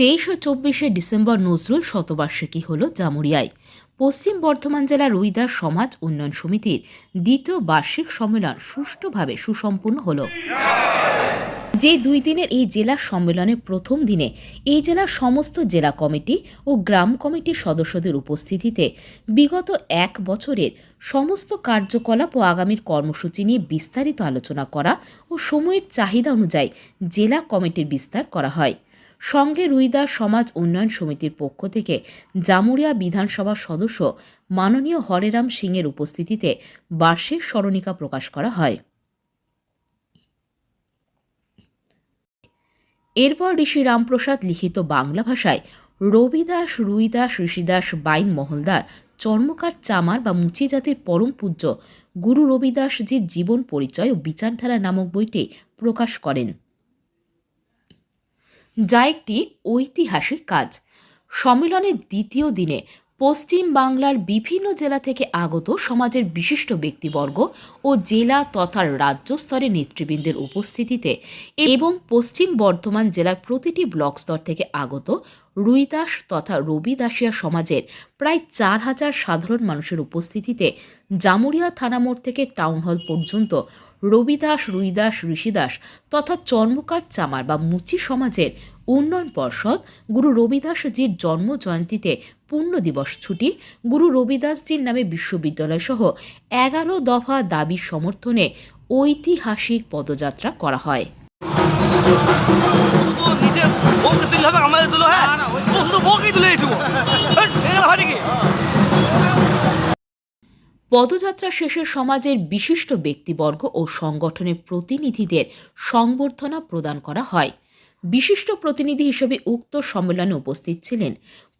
তেইশ ও চব্বিশে ডিসেম্বর নজরুল শতবার্ষিকী হল জামুরিয়ায়। পশ্চিম বর্ধমান জেলার রুইদাস সমাজ উন্নয়ন সমিতির দ্বিতীয় বার্ষিক সম্মেলন সুষ্ঠুভাবে সুসম্পন্ন হল। যে দুই দিনের এই জেলা সম্মেলনের প্রথম দিনে এই জেলার সমস্ত জেলা কমিটি ও গ্রাম কমিটির সদস্যদের উপস্থিতিতে বিগত এক বছরের সমস্ত কার্যকলাপ ও আগামীর কর্মসূচি নিয়ে বিস্তারিত আলোচনা করা ও সময়ের চাহিদা অনুযায়ী জেলা কমিটির বিস্তার করা হয়। সঙ্গে রুইদাস সমাজ উন্নয়ন সমিতির পক্ষ থেকে জামুরিয়া বিধানসভার সদস্য মাননীয় হরেরাম সিংয়ের উপস্থিতিতে বার্ষিক স্মরণিকা প্রকাশ করা হয়। এরপর ঋষি রামপ্রসাদ লিখিত বাংলা ভাষায় রবিদাস, রুইদাস, ঋষিদাস, বাইন মহলদার, চর্মকার চামার বা মুচি জাতির পরম পূজ্য গুরু রবিদাসজির জীবন পরিচয় ও বিচারধারা নামক বইটি প্রকাশ করেন। যা একটি ঐতিহাসিক কাজ। সম্মেলনের দ্বিতীয় দিনে পশ্চিম বাংলার বিভিন্ন জেলা থেকে আগত সমাজের বিশিষ্ট ব্যক্তিবর্গ ও জেলা তথা রাজ্য স্তরে নেতৃবৃন্দের উপস্থিতিতে এবং পশ্চিম বর্ধমান জেলার প্রতিটি ব্লক স্তর থেকে আগত রুইদাস তথা রবিদাসিয়া সমাজের প্রায় চার হাজার সাধারণ মানুষের উপস্থিতিতে জামুরিয়া থানা মোড় থেকে টাউন হল পর্যন্ত রবিদাস, রুইদাস, ঋষিদাস তথা চর্মকার চামার বা মুচি সমাজের উন্নয়ন পর্ষদ, গুরু রবিদাসজির জন্ম জয়ন্তীতে পূর্ণ দিবস ছুটি, গুরু রবিদাসজির নামে বিশ্ববিদ্যালয় সহ এগারো দফা দাবি সমর্থনে ঐতিহাসিক পদযাত্রা করা হয়। পদযাত্রা শেষে সমাজের বিশিষ্ট ব্যক্তিবর্গ ও সংগঠনের প্রতিনিধিদের সংবর্ধনা প্রদান করা হয়। বিশিষ্ট প্রতিনিধি হিসেবে উক্ত সম্মেলনে উপস্থিত ছিলেন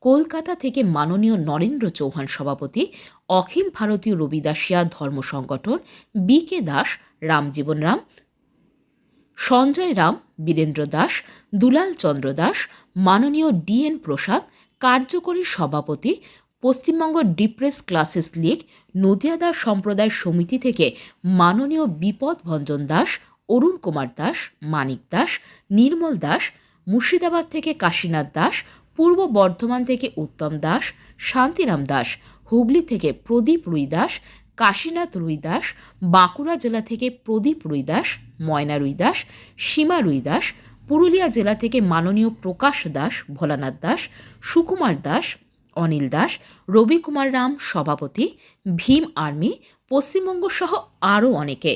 কলকাতা থেকে মাননীয় নরেন্দ্র চৌহান সভাপতি, অখিল ভারতীয় রবিদাসিয়া ধর্ম সংগঠন, বি কে দাস, রামজীবন রাম, সঞ্জয় রাম, বীরেন্দ্র দাস, দুলাল চন্দ্র দাস, মাননীয় ডিএন প্রসাদ, কার্যকরী সভাপতি পশ্চিমবঙ্গ ডিপ্রেস ক্লাসেস লীগ নদিয়াদাস সম্প্রদায় সমিতি থেকে মাননীয় বিপদ ভঞ্জন দাস, অরুণ কুমার দাস, মানিক দাস, নির্মল দাস, মুর্শিদাবাদ থেকে কাশীনাথ দাস, পূর্ব বর্ধমান থেকে উত্তম দাস, শান্তিরাম দাস, হুগলি থেকে প্রদীপ রুইদাস কাশীনাথ রুই দাস, বাঁকুড়া জেলা থেকে প্রদীপ রুইদাস ময়না রুই দাস, সীমা রুই দাস, পুরুলিয়া জেলা থেকে মাননীয় প্রকাশ দাস, ভোলানাথ দাস, সুকুমার দাস অনিল দাস, রবি কুমার রাম সভাপতি, ভীম আর্মি, পশ্চিমবঙ্গ সহ আরও অনেকে।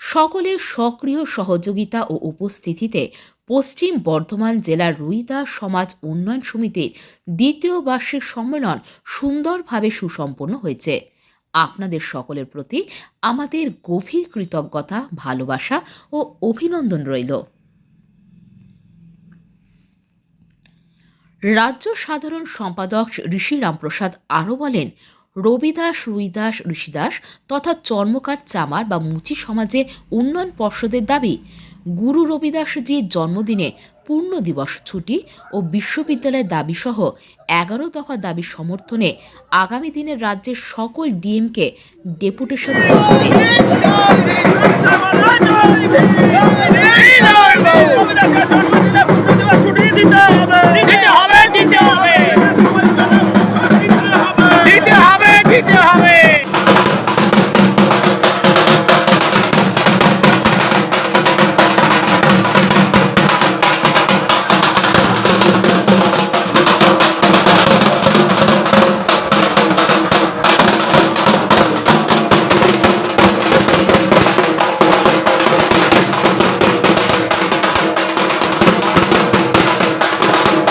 সকলের সক্রিয় সহযোগিতা ও উপস্থিতিতে পশ্চিম বর্ধমান জেলার রুইদা সমাজ উন্নয়ন সমিতির দ্বিতীয় বার্ষিক সম্মেলন সুন্দরভাবে সুসম্পন্ন হয়েছে। আপনাদের সকলের প্রতি আমাদের গভীর কৃতজ্ঞতা, ভালোবাসা ও অভিনন্দন রইল। রাজ্য সাধারণ সম্পাদক ঋষি রামপ্রসাদ আরও বলেন, রবিদাস, রুইদাস, ঋষিদাস তথা চর্মকার চামার বা মুচি সমাজে উন্নয়ন পর্ষদের দাবি, গুরু রবিদাসজির জন্মদিনে পূর্ণ দিবস ছুটি ও বিশ্ববিদ্যালয়ের দাবিসহ এগারো দফা দাবি সমর্থনে আগামী দিনের রাজ্যের সকল ডিএমকে ডেপুটেশন দেওয়া হবে। দিতে হবে